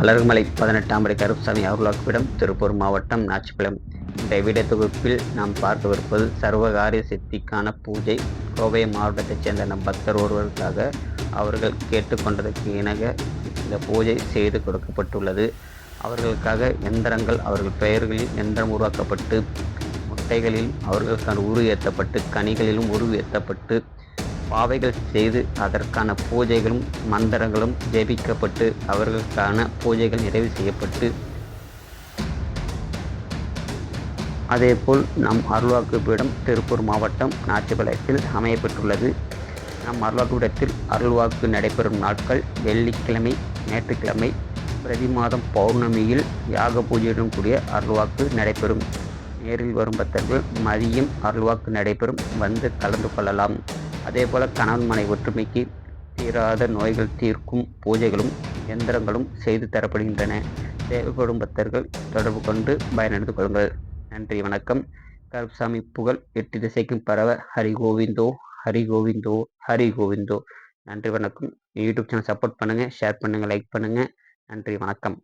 அலர்மலை பதினெட்டாம் படி கருப்பசாமி அருளாக்குவிடம் திருப்பூர் மாவட்டம் நாச்சிக்குளம் இந்த வீடியோ தொகுப்பில் நாம் பார்க்கவிருப்பது சர்வகாரிய சித்திக்கான பூஜை. கோவை மாவட்டத்தைச் சேர்ந்த நம் பக்தர் ஒருவருக்காக அவர்கள் கேட்டுக்கொண்டதற்கு இணங்க இந்த பூஜை செய்து கொடுக்கப்பட்டுள்ளது. அவர்களுக்காக எந்திரங்கள் அவர்கள் பெயர்களில் எந்திரம் உருவாக்கப்பட்டு முட்டைகளில் அவர்களுக்கான உரு ஏற்றப்பட்டு கனிகளிலும் உரு ஏற்றப்பட்டு பாவைகள் செய்து அதற்கான பூஜைகளும் மந்திரங்களும் ஜெபிக்கப்பட்டு அவர்களுக்கான பூஜைகள் நிறைவு செய்யப்பட்டு அதேபோல் நம் அருள்வாக்கு பீடம் திருப்பூர் மாவட்டம் நாச்சிபாளையத்தில் அமையப்பெற்றுள்ளது. நம் அருள்வாக்கு பீடத்தில் அருள்வாக்கு நடைபெறும் நாட்கள் வெள்ளிக்கிழமை ஞாயிற்றுக்கிழமை பிரதி மாதம் பௌர்ணமியில் யாக பூஜையுடன் கூடிய அருள்வாக்கு நடைபெறும். நேரில் வரும் பக்தர்கள் மதியம் அருள்வாக்கு நடைபெறும். வந்து கலந்து கொள்ளலாம். அதேபோல் கணவன் மனை ஒற்றுமைக்கு தீராத நோய்கள் தீர்க்கும் பூஜைகளும் எந்திரங்களும் செய்து தரப்படுகின்றன. தேவைப்படும் பக்தர்கள் தொடர்பு கொண்டு பயனடைந்து கொள்ளுங்கள். நன்றி வணக்கம். கருப்சாமி புகழ் எட்டு திசைக்கும் பரவ ஹரி கோவிந்தோ ஹரி கோவிந்தோ ஹரி கோவிந்தோ. நன்றி வணக்கம். யூடியூப் சேனல் சப்போர்ட் பண்ணுங்கள் ஷேர் பண்ணுங்கள் லைக் பண்ணுங்கள் நன்றி வணக்கம்.